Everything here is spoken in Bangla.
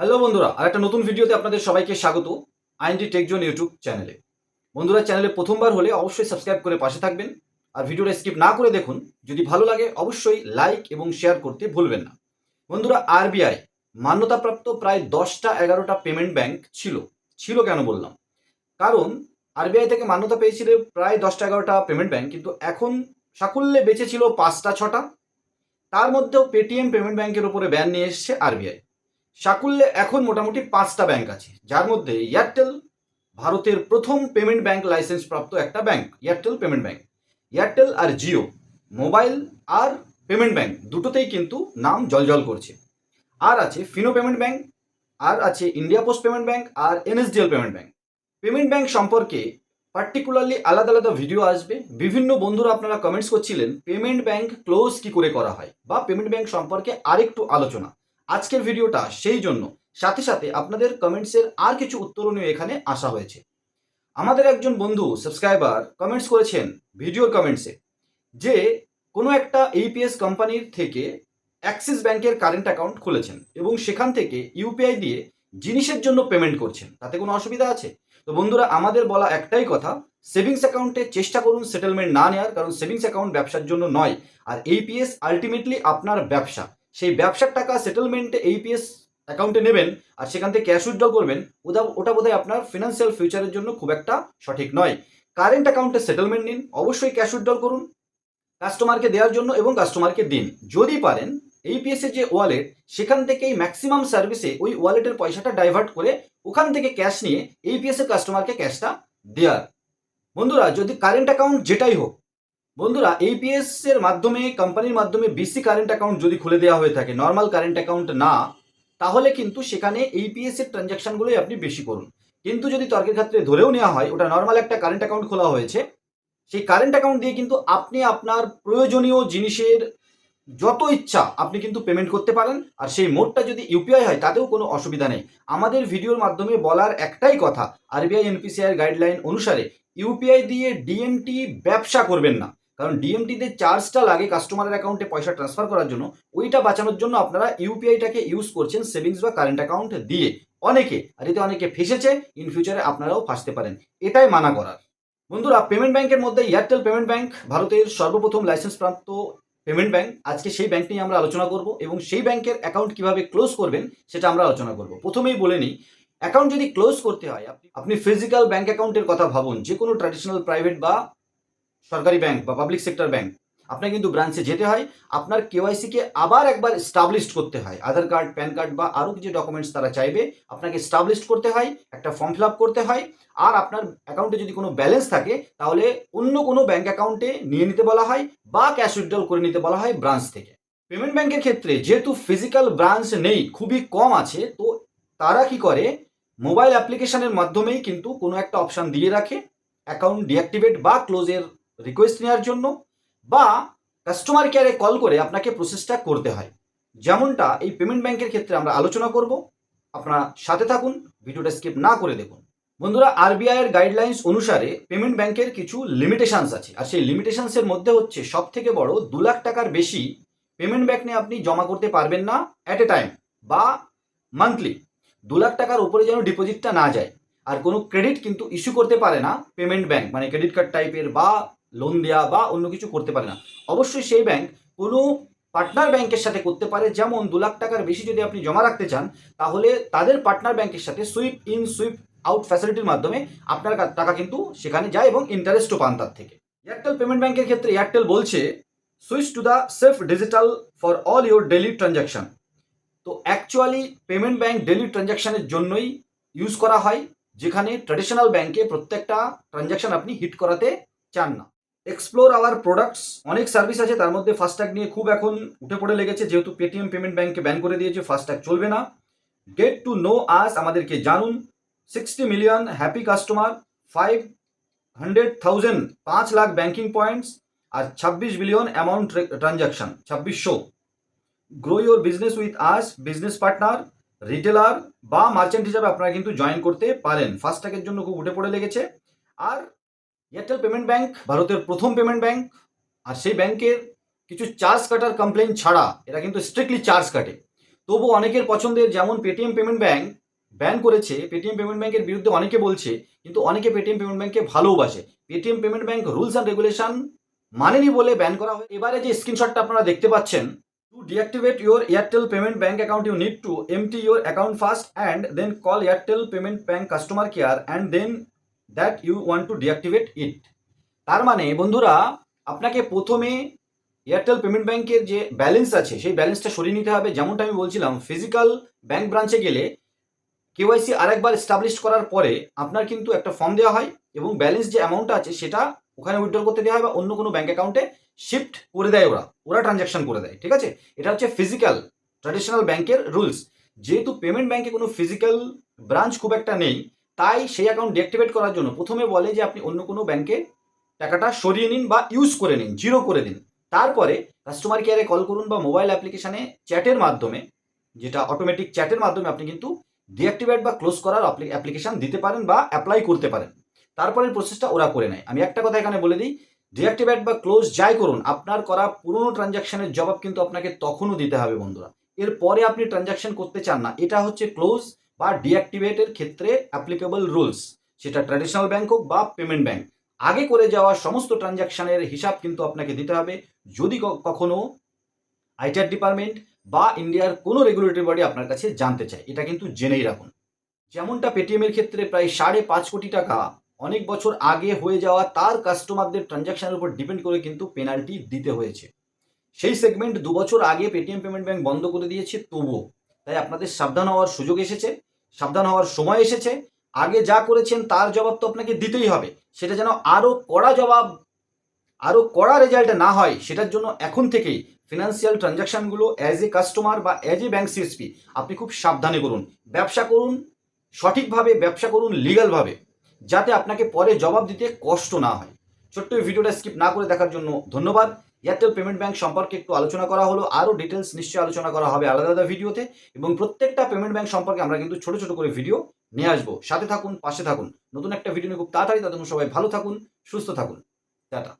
হ্যালো বন্ধুরা আর একটা নতুন ভিডিওতে আপনাদের সবাইকে স্বাগত। আইনডি টেকজন ইউটিউব চ্যানেলে বন্ধুরা চ্যানেলে প্রথমবার হলে অবশ্যই সাবস্ক্রাইব করে পাশে থাকবেন। আর ভিডিওটা স্কিপ না করে দেখুন, যদি ভালো লাগে অবশ্যই লাইক এবং শেয়ার করতে ভুলবেন না। বন্ধুরা আরবিআই মান্যতাপ্রাপ্ত প্রায় দশটা এগারোটা পেমেন্ট ব্যাংক ছিল। ছিল কেন বললাম? কারণ আরবিআই থেকে মান্যতা পেয়েছিল প্রায় দশটা এগারোটা পেমেন্ট ব্যাংক কিন্তু এখন সাকুল্যে বেঁচে ছিল পাঁচটা, ছটা। তার মধ্যেও পেটিএম পেমেন্ট ব্যাংকের উপরে ব্যান নিয়ে এসছে আরবিআই সাকুল্যে এখন মোটামুটি পাঁচটা ব্যাংক আছে। যার মধ্যে এয়ারটেল ভারতের প্রথম পেমেন্ট ব্যাংক লাইসেন্স প্রাপ্ত একটা bank Airtel payment bank Airtel আর জিও মোবাইল আর পেমেন্ট ব্যাংক দুটোতেই কিন্তু নাম জলজল করছে। আর আছে ফিনো পেমেন্ট ব্যাংক আর আছে ইন্ডিয়া পোস্ট পেমেন্ট ব্যাংক আর NSDL payment bank payment bank সম্পর্কে পার্টিকুলারলি আলাদা আলাদা ভিডিও আসবে। বিভিন্ন বন্ধুরা আপনারা কমেন্টস করছিলেন পেমেন্ট ব্যাংক ক্লোজ কি করে করা হয়? বা পেমেন্ট ব্যাংক সম্পর্কে আরেকটু আলোচনা। আজকের ভিডিওটা সেই জন্য। সাথে সাথে আপনাদের কমেন্টসের আর কিছু উত্তরণীয় এখানে আসা হয়েছে। আমাদের একজন বন্ধু সাবস্ক্রাইবার কমেন্টস করেছেন ভিডিওর কমেন্টসে যে কোনো একটা এইপিএস কোম্পানির থেকে অ্যাক্সিস ব্যাংকের কারেন্ট অ্যাকাউন্ট খুলেছেন এবং সেখান থেকে ইউপিআই দিয়ে জিনিসের জন্য পেমেন্ট করছেন। তাতে কোনো অসুবিধা আছে? তো বন্ধুরা, আমাদের বলা একটাই কথা সেভিংস অ্যাকাউন্টে চেষ্টা করুন সেটেলমেন্ট না নেওয়ার কারণ সেভিংস অ্যাকাউন্ট ব্যবসার জন্য নয়। আর এইপিএস আলটিমেটলি আপনার ব্যবসা। সেই ব্যবসার টাকা সেটেলমেন্টে এইপিএস অ্যাকাউন্টে নেবেন আর সেখান থেকে ক্যাশ উইথড্র করবেন, ওটা ওটা বোধহয় আপনার ফিনান্সিয়াল ফিউচারের জন্য খুব একটা সঠিক নয়। কারেন্ট অ্যাকাউন্টে সেটেলমেন্ট নিন, অবশ্যই ক্যাশ উইথড্র করুন কাস্টমারকে দেওয়ার জন্য এবং কাস্টমারকে দিন। যদি পারেন এইপিএস এর যে ওয়ালেট সেখান থেকেই ম্যাক্সিমাম সার্ভিসে ওই ওয়ালেটের পয়সাটা ডাইভার্ট করে ওখান থেকে ক্যাশ নিয়ে এইপিএস এর কাস্টমারকে ক্যাশটা দেওয়ার বন্ধুরা, যদি কারেন্ট অ্যাকাউন্ট যেটাই হোক বন্ধুরা এইপিএস এর মাধ্যমে কোম্পানির মাধ্যমে বিসি কারেন্ট অ্যাকাউন্ট যদি খুলে দেওয়া হয়ে থাকে নর্মাল কারেন্ট অ্যাকাউন্ট না, তাহলে কিন্তু সেখানে এইপিএস এর ট্রানজ্যাকশনগুলোই আপনি বেশি করুন। কিন্তু যদি তর্কের ক্ষেত্রে ধরেও নেওয়া হয়, ওটা নর্মাল একটা কারেন্ট অ্যাকাউন্ট খোলা হয়েছে, সেই কারেন্ট অ্যাকাউন্ট দিয়ে কিন্তু আপনি আপনার প্রয়োজনীয় জিনিসের যত ইচ্ছা আপনি কিন্তু পেমেন্ট করতে পারেন, আর সেই মোডটা যদি ইউপিআই হয়, তাতেও কোনো অসুবিধা নেই। আমাদের ভিডিওর মাধ্যমে বলার একটাই কথা আরবিআই এনপিসিআই গাইডলাইন অনুসারে ইউপিআই দিয়ে ডিএমটি ব্যবসা করবেন না। কারণ ডিএমটিতে চার্জটা লাগে কাস্টমারের অ্যাকাউন্টে পয়সা ট্রান্সফার করার জন্য, ওইটা বাঁচানোর জন্য আপনারা ইউপিআইটাকে ইউজ করছেন সেভিংস বা কারেন্ট অ্যাকাউন্ট দিয়ে। অনেকে, আর এতে অনেকে ফেসেছে ইন ফিউচারে আপনারাও ফাঁসতে পারেন। এটাই মানা করার। বন্ধুরা পেমেন্ট ব্যাংকের মধ্যে এয়ারটেল পেমেন্ট ব্যাংক ভারতের সর্বপ্রথম লাইসেন্স প্রাপ্ত পেমেন্ট ব্যাংক আজকে সেই ব্যাংক নিয়ে আমরা আলোচনা করব এবং সেই ব্যাংকের অ্যাকাউন্ট কীভাবে ক্লোজ করবেন, সেটা আমরা আলোচনা করব। প্রথমেই বলে নিই অ্যাকাউন্ট যদি ক্লোজ করতে হয়, আপনি ফিজিক্যাল ব্যাংক অ্যাকাউন্টের কথা ভাবুন যে কোনো ট্র্যাডিশনাল প্রাইভেট বা সরকারি ব্যাংক বা পাবলিক সেক্টর ব্যাংক আপনাকে কিন্তু ব্রাঞ্চে যেতে হয়। আপনার কেওয়াইসিকে আবার একবার স্টাবলিশড করতে হয়। আধার কার্ড প্যান কার্ড বা আরও কিছু ডকুমেন্টস তারা চাইবে। আপনাকে স্টাবলিশড করতে হয়, একটা ফর্ম ফিল আপ করতে হয়। আর আপনার অ্যাকাউন্টে যদি কোনো ব্যালেন্স থাকে, তাহলে অন্য কোনো ব্যাংক অ্যাকাউন্টে নিয়ে নিতে বলা হয় বা ক্যাশ উইথড্রল করে নিতে বলা হয় ব্রাঞ্চ থেকে। পেমেন্ট ব্যাংকের ক্ষেত্রে যেহেতু ফিজিক্যাল ব্রাঞ্চ নেই, খুবই কম আছে, তো তারা কি করে? মোবাইল অ্যাপ্লিকেশনের মাধ্যমেই কিন্তু কোনো একটা অপশান দিয়ে রাখে। অ্যাকাউন্ট ডিঅ্যাক্টিভেট বা ক্লোজের রিকোয়েস্ট নেওয়ার জন্য বা কাস্টমার কেয়ারে কল করে আপনাকে প্রসেসটা করতে হয়। যেমনটা এই পেমেন্ট ব্যাংকের ক্ষেত্রে আমরা আলোচনা করব। আপনারা সাথে থাকুন, ভিডিওটা স্কিপ না করে দেখুন। বন্ধুরা আরবিআই এর গাইডলাইন্স অনুসারে পেমেন্ট ব্যাংকের কিছু লিমিটেশনস আছে। আর সেই লিমিটেশনসের মধ্যে হচ্ছে সব থেকে বড় দু লাখ টাকার বেশি পেমেন্ট ব্যাংক নিয়ে আপনি জমা করতে পারবেন না অ্যাট এ টাইম বা মান্থলি দু লাখ টাকার উপরে যেন ডিপোজিটটা না যায়। আর কোনো ক্রেডিট কিন্তু ইস্যু করতে পারে না পেমেন্ট ব্যাংক মানে ক্রেডিট কার্ড টাইপের বা লোন দেওয়া বা অন্য কিছু করতে পারে না। অবশ্যই সেই ব্যাংক কোনো পার্টনার ব্যাংকের সাথে করতে পারে। যেমন দু লাখ টাকার বেশি যদি আপনি জমা রাখতে চান, তাহলে তাদের পার্টনার ব্যাংকের সাথে সুইপ ইন সুইপ আউট ফ্যাসিলিটির মাধ্যমে আপনার টাকা কিন্তু সেখানে যায় এবং ইন্টারেস্টও পান তার থেকে। এয়ারটেল পেমেন্ট ব্যাংকের ক্ষেত্রে এয়ারটেল বলছে switch to the safe digital for all your daily transaction তো অ্যাকচুয়ালি পেমেন্ট ব্যাংক ডেলি ট্রানজ্যাকশনের জন্যই ইউজ করা হয়, যেখানে ট্র্যাডিশনাল ব্যাংকে প্রত্যেকটা ট্রানজ্যাকশন আপনি হিট করাতে চান না। এক্সপ্লোর আওয়ার প্রোডাক্টস অনেক সার্ভিস আছে, তার মধ্যে ফাস্ট্যাগ নিয়ে খুব এখন উঠে পড়ে লেগেছে, যেহেতু পেটিএম পেমেন্ট ব্যাংকে ব্যান করে দিয়েছে ফাস্ট্যাগ চলবে না। গেট টু নো আস আমাদেরকে জানুন। Sixty million happy customer five hundred thousand পাঁচ লাখ ব্যাংকিং পয়েন্টস আর ছাব্বিশ বিলিয়ন অ্যামাউন্ট ট্রানজ্যাকশন ছাব্বিশশো grow your business with us business partner retailer বা মার্চেন্ট হিসাবে আপনারা কিন্তু জয়েন করতে পারেন। ফাস্ট্যাগের জন্য খুব উঠে পড়ে লেগেছে। আর এয়ারটেল পেমেন্ট ব্যাংক ভারতের প্রথম পেমেন্ট ব্যাংক আর সেই ব্যাংকের কিছু চার্জ কাটার কমপ্লেন ছাড়া এরা কিন্তু স্ট্রিক্টলি চার্জ কাটে। তবু অনেকের পছন্দের যেমন পেটিএম পেমেন্ট ব্যাংক ব্যান করেছে পেটিএম পেমেন্ট ব্যাংকের বিরুদ্ধে অনেকে বলছে, কিন্তু অনেকে পেটিএম পেমেন্ট ব্যাংককে ভালোবাসে Paytm payment bank rules and regulation মানেনি বলে ব্যান করা হয় এবারে যে স্ক্রিনশটটা আপনারা দেখতে পাচ্ছেন to deactivate your Airtel payment bank account you need to empty your account first and then call Airtel payment bank customer care and then that you want to deactivate it তার মানে বন্ধুরা, আপনাকে প্রথমে এয়ারটেল পেমেন্ট ব্যাংকের যে ব্যালেন্স আছে, সেই ব্যালেন্সটা সরিয়ে নিতে হবে। যেমনটা আমি বলছিলাম ফিজিক্যাল ব্যাংক ব্রাঞ্চে গেলে কেওয়াইসি আরেকবার এস্টাবলিশ করার পরে আপনার কিন্তু একটা ফর্ম দেওয়া হয় এবং ব্যালেন্স যে অ্যামাউন্টটা আছে, সেটা ওখানে উইথড্রল করতে দেওয়া হয় বা অন্য কোনো ব্যাঙ্ক অ্যাকাউন্টে শিফট করে দেয় ওরা। ওরা ট্রানজ্যাকশন করে দেয়, ঠিক আছে? এটা হচ্ছে ফিজিক্যাল ট্র্যাডিশনাল ব্যাংকের রুলস যেহেতু পেমেন্ট ব্যাংকে কোনো ফিজিক্যাল ব্রাঞ্চ খুব একটা নেই তাই সেই অ্যাকাউন্ট ডিঅ্যাক্টিভেট করার জন্য প্রথমে বলে যে আপনি অন্য কোনো ব্যাংকে টাকাটা সরিয়ে নিন বা ইউজ করে নিন জিরো করে দিন। তারপরে কাস্টমার কেয়ারে কল করুন বা মোবাইল অ্যাপ্লিকেশানে চ্যাটের মাধ্যমে, যেটা অটোমেটিক চ্যাটের মাধ্যমে আপনি কিন্তু ডিঅ্যাক্টিভেট বা ক্লোজ করার অ্যাপ্লিকেশান দিতে পারেন বা অ্যাপ্লাই করতে পারেন। তারপরের প্রসেসটা ওরা করে নেয়। আমি একটা কথা এখানে বলে দিই ডিঅ্যাক্টিভেট বা ক্লোজ যাই করুন, আপনার করা পুরনো ট্রানজ্যাকশনের জবাব কিন্তু আপনাকে তখনও দিতে হবে বন্ধুরা। এরপরে আপনি ট্রানজ্যাকশন করতে চান না, এটা হচ্ছে ক্লোজ বা ডিঅ্যাক্টিভেটের ক্ষেত্রে অ্যাপ্লিকেবল রুলস সেটা ট্র্যাডিশনাল ব্যাংক হোক বা পেমেন্ট ব্যাংক আগে করে যাওয়া সমস্ত ট্রানজ্যাকশনের হিসাব কিন্তু আপনাকে দিতে হবে। যদি কখনো আইটিআর ডিপার্টমেন্ট বা ইন্ডিয়ার কোনো রেগুলেটরি বডি আপনার কাছে জানতে চায়, এটা কিন্তু জেনেই রাখুন। যেমনটা পেটিএমের ক্ষেত্রে প্রায় সাড়ে পাঁচ কোটি টাকা অনেক বছর আগে হয়ে যাওয়া তার কাস্টমারদের ট্রানজ্যাকশনের উপর ডিপেন্ড করে কিন্তু পেনাল্টি দিতে হয়েছে। সেই সেগমেন্ট দু বছর আগে পেটিএম পেমেন্ট ব্যাংক বন্ধ করে দিয়েছে, তবুও। তাই আপনাদের সাবধান হওয়ার সুযোগ এসেছে। সাবধান হওয়ার সময় এসেছে। আগে যা করেছেন তার জবাব তো আপনাকে দিতেই হবে। সেটা যেন আরও কড়া জবাব আরও কড়া রেজাল্ট না হয়, সেটার জন্য এখন থেকেই ফিনান্সিয়াল ট্রানজ্যাকশনগুলো অ্যাজ এ কাস্টমার বা অ্যাজ এ ব্যাংক সিএসপি আপনি খুব সাবধানে করুন। ব্যবসা করুন, সঠিকভাবে ব্যবসা করুন লিগালভাবে যাতে আপনাকে পরে জবাব দিতে কষ্ট না হয়। ছোট্ট ভিডিওটা স্কিপ না করে দেখার জন্য ধন্যবাদ। এয়ারটেল পেমেন্ট ব্যাংক সম্পর্কে একটু আলোচনা করা হলো, আরও ডিটেলস নিশ্চয়ই আলোচনা করা হবে আলাদা আলাদা ভিডিওতে এবং প্রত্যেকটা পেমেন্ট ব্যাংক সম্পর্কে আমরা কিন্তু ছোট ছোট করে ভিডিও নিয়ে আসব। সাথে থাকুন, পাশে থাকুন। নতুন একটা ভিডিও নিয়ে খুব তাড়াতাড়ি, ততক্ষণ সবাই ভালো থাকুন, সুস্থ থাকুন। টাটা।